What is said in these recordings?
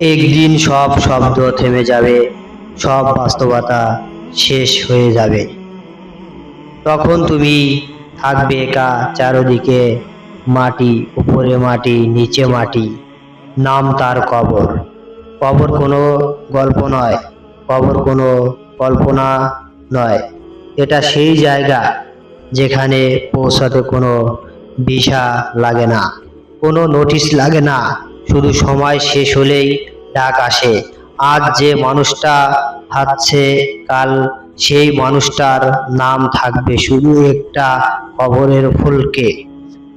একদিন সব শব্দ থেমে যাবে, সব বাস্তবতা শেষ হয়ে যাবে। তখন তুমি থাকবে একা চারদিকে, মাটি, উপরে মাটি, নিচে মাটি, নাম তার কবর। কবর কোনো গল্প নয়, কবর কোনো কল্পনা নয়। এটা সেই জায়গা যেখানে পৌঁছাতে কোনো ভিসা লাগে না, কোনো নোটিশ লাগে না। শুধু সময় শেষ হলেই ডাক আসে। আজ যে মানুষটা হাঁটছে কাল সেই মানুষটার নাম থাকবে শুধু একটা কবরের ফুলকে।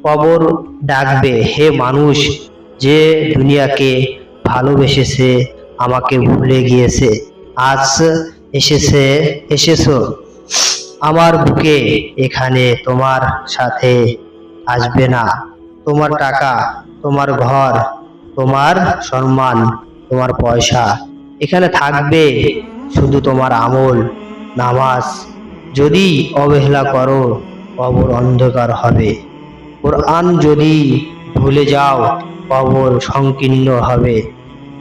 কবর ডাকবে, হে মানুষ, যে দুনিয়াকে ভালোবেসেছে, আমাকে ভুলে গিয়েছে। আজ এসেছে, এসেছ। আমার বুকে এখানে তোমার সাথে আসবে না। তোমার টাকা, তোমার ঘর তোমার সম্মান, তোমার পয়সা এখানে থাকবে শুধু তোমার আমল, নামাজ। যদি অবহেলা করো, কবর অন্ধকার হবে। কোরআন যদি ভুলে যাও, কবর সংকীর্ণ হবে।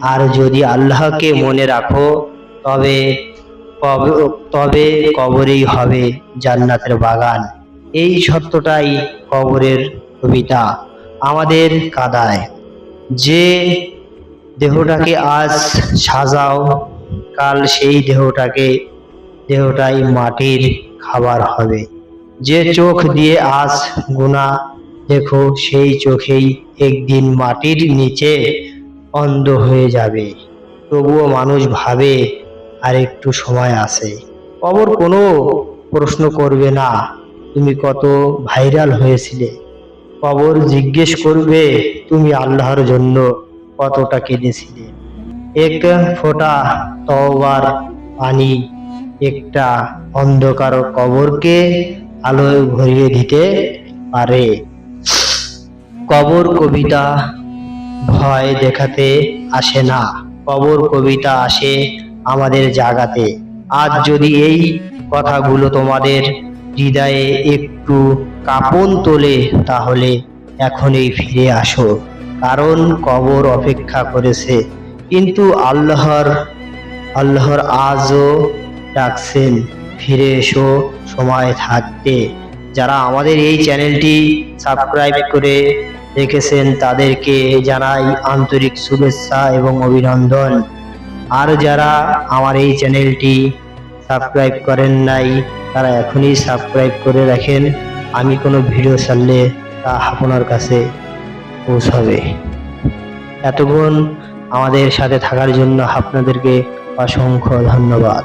আর যদি আল্লাহকে মনে রাখো, তবে তবে কবরেই হবে জান্নাতের বাগান। এই সত্যটাই কবরের কবিতা। আমাদের কাদায় যে দেহটাকে আজ সাজাও, কাল সেই দেহটাকে, দেহটাই মাটির খাবার হবে। যে চোখ দিয়ে আজ গুণা, দেখো সেই চোখেই একদিন মাটির নিচে অন্ধ হয়ে যাবে। তবুও মানুষ ভাবে আর একটু সময় আছে। কবর কোনো প্রশ্ন করবে না, তুমি কত ভাইরাল হয়েছিলে। কবর জিজ্ঞেস করবে তুমি আল্লাহর জন্য কতটা কেঁদেছিলে? এক ফোঁটা তওবার পানি, একটা অন্ধকার কবরকে আলোয় ভরিয়ে দিতে পারে। কবর কবিতা ভয় দেখাতে আসে না। কবর কবিতা আসে আমাদের জাগাতে। আজ যদি এই কথাগুলো তোমাদের হৃদয়ে একটু কাঁপন তোলে, তাহলে এখনই ফিরে আসো। কারণ কবর অপেক্ষা করেছে। কিন্তু আল্লাহর আল্লাহর আজও ডাকছেন, ফিরে এসো, সময় থাকতে যারা আমাদের এই চ্যানেলটি সাবস্ক্রাইব করে রেখেছেন, তাদেরকে জানাই আন্তরিক শুভেচ্ছা এবং অভিনন্দন। আর যারা আমার এই চ্যানেলটি সাবস্ক্রাইব করেন নাই, তারা এখনই সাবস্ক্রাইব করে রাখেন। আমি কোনো ভিডিও ছাড়লে তা আপনার কাছে পৌঁছাবে। এতক্ষণ আমাদের সাথে থাকার জন্য আপনাদেরকে অসংখ্য ধন্যবাদ।